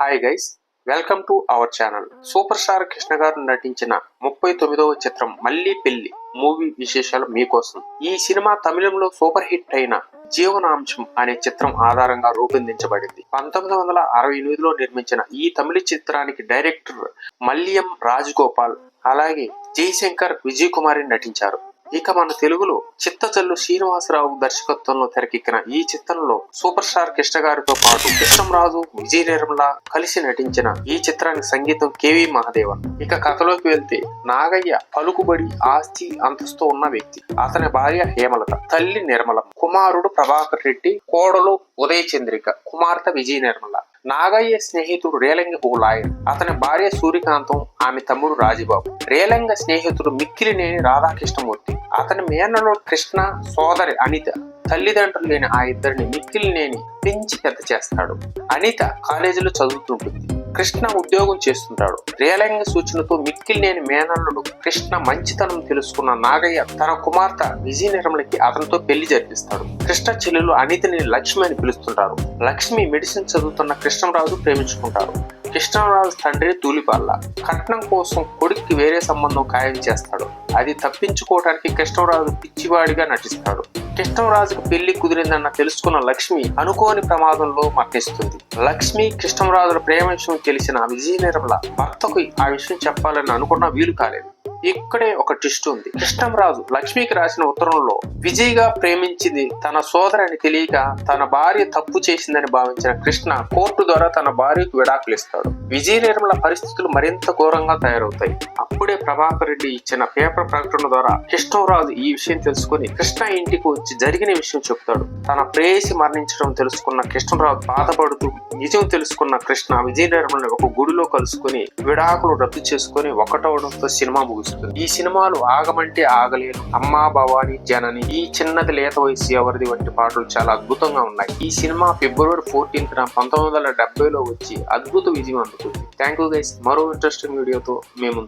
Hi guys welcome to our channel super star Krishna గారు నటించిన ముప్పై తొమ్మిదవ చిత్రం మళ్ళీ పెళ్ళి మూవీ విశేషాలు మీకోసం. ఈ సినిమా తమిళంలో సూపర్ హిట్ అయిన జీవనాంశం అనే చిత్రం ఆధారంగా రూపొందించబడింది. పంతొమ్మిది వందల అరవై ఎనిమిదిలో నిర్మించిన ఈ తమిళ చిత్రానికి డైరెక్టర్ మల్లియం రాజగోపాల్ అలాగే జయశంకర్ విజయ్ కుమారి నటించారు. ఇక మన తెలుగులో చిత్తజల్లు శ్రీనివాసరావు దర్శకత్వంలో తెరకెక్కిన ఈ చిత్రంలో సూపర్ స్టార్ కృష్ణ గారితో పాటు కృష్ణంరాజు విజయ నిర్మల కలిసి నటించిన ఈ చిత్రానికి సంగీతం కేవి మహాదేవన్. ఇక కథలోకి వెళ్తే నాగయ్య పలుకుబడి ఆస్తి అంతస్తు ఉన్న వ్యక్తి. అతని భార్య హేమలత తల్లి నిర్మల కుమారుడు ప్రభాకర్ రెడ్డి కోడలు ఉదయ చంద్రిక కుమార్తె విజయ నిర్మల. నాగయ్య స్నేహితుడు రేలంగి ఓ లాయర్. అతని భార్య సూర్యకాంతం ఆమె తమ్ముడు రాజబాబు. రేలంగ స్నేహితుడు మిక్కిలినేని రాధాకృష్ణమూర్తి. అతని మేనలో కృష్ణ సోదరి అనిత తల్లిదండ్రులు లేని ఆ ఇద్దరిని మిక్కిలినేని పెంచి పెద్ద చేస్తాడు. అనిత కాలేజీలో చదువుతుంటుంది. కృష్ణ ఉద్యోగం చేస్తుంటాడు. రేలంగ సూచనతో మిక్కిలినేని మేనల్లుడు కృష్ణ మంచితనం తెలుసుకున్న నాగయ్య తన కుమార్తె విజయ నిర్మలకి అతనితో పెళ్ళి జరిపిస్తాడు. కృష్ణ చెల్లెలు అనితని లక్ష్మి అని పిలుస్తుంటారు. లక్ష్మి మెడిసిన్ చదువుతున్న కృష్ణరాజు ప్రేమించుకుంటారు. కృష్ణరాజు తండ్రి తూలిపాల్ల కట్నం కోసం కొడుక్కి వేరే సంబంధం ఖాయం చేస్తాడు. అది తప్పించుకోవడానికి కృష్ణరాజు పిచ్చివాడిగా నటిస్తాడు. కృష్ణరాజుకు పెళ్ళి కుదిరిందన్న తెలుసుకున్న లక్ష్మి అనుకోని ప్రమాదంలో మరణిస్తుంది. లక్ష్మి కృష్ణరాజుల ప్రేమ విషయం తెలిసిన విజయ నిర్మల భర్తకు ఆ విషయం చెప్పాలని అనుకున్న వీలు కాలేదు. ఇక్కడే ఒక ట్విస్ట్ ఉంది. కృష్ణంరాజు లక్ష్మికి రాసిన ఉత్తరంలో విజయ్గా ప్రేమించింది తన సోదరని తెలియక తన భార్య తప్పు చేసిందని భావించిన కృష్ణ కోర్టు ద్వారా తన భార్యకు విడాకులు ఇస్తాడు. విజయ నిర్మల పరిస్థితులు మరింత ఘోరంగా తయారవుతాయి. అప్పుడే ప్రభాకర్ రెడ్డి ఇచ్చిన పేపర్ ప్రకటన ద్వారా కృష్ణరాజు ఈ విషయం తెలుసుకుని కృష్ణ ఇంటికి వచ్చి జరిగిన విషయం చెప్తాడు. తన ప్రేయసి మరణించడం తెలుసుకున్న కృష్ణరాజు బాధపడుతూ నిజం తెలుసుకున్న కృష్ణ విజయనగరంలోని ఒక గుడిలో కలుసుకుని విడాకులు రద్దు చేసుకుని ఒకటవడంతో సినిమా ముగుస్తుంది. ఈ సినిమాలు ఆగమంటే ఆగలేను. అమ్మా భవాని జనని ఈ చిన్నది లేత వయసు ఎవరిది వంటి పాటలు చాలా అద్భుతంగా ఉన్నాయి. ఈ సినిమా ఫిబ్రవరి ఫోర్టీన్త్ పంతొమ్మిది వందల డెబ్బైలో వచ్చి అద్భుత విజయం అందుకుంది. Thank you guys. మరో ఇంట్రెస్టింగ్ వీడియోతో మేము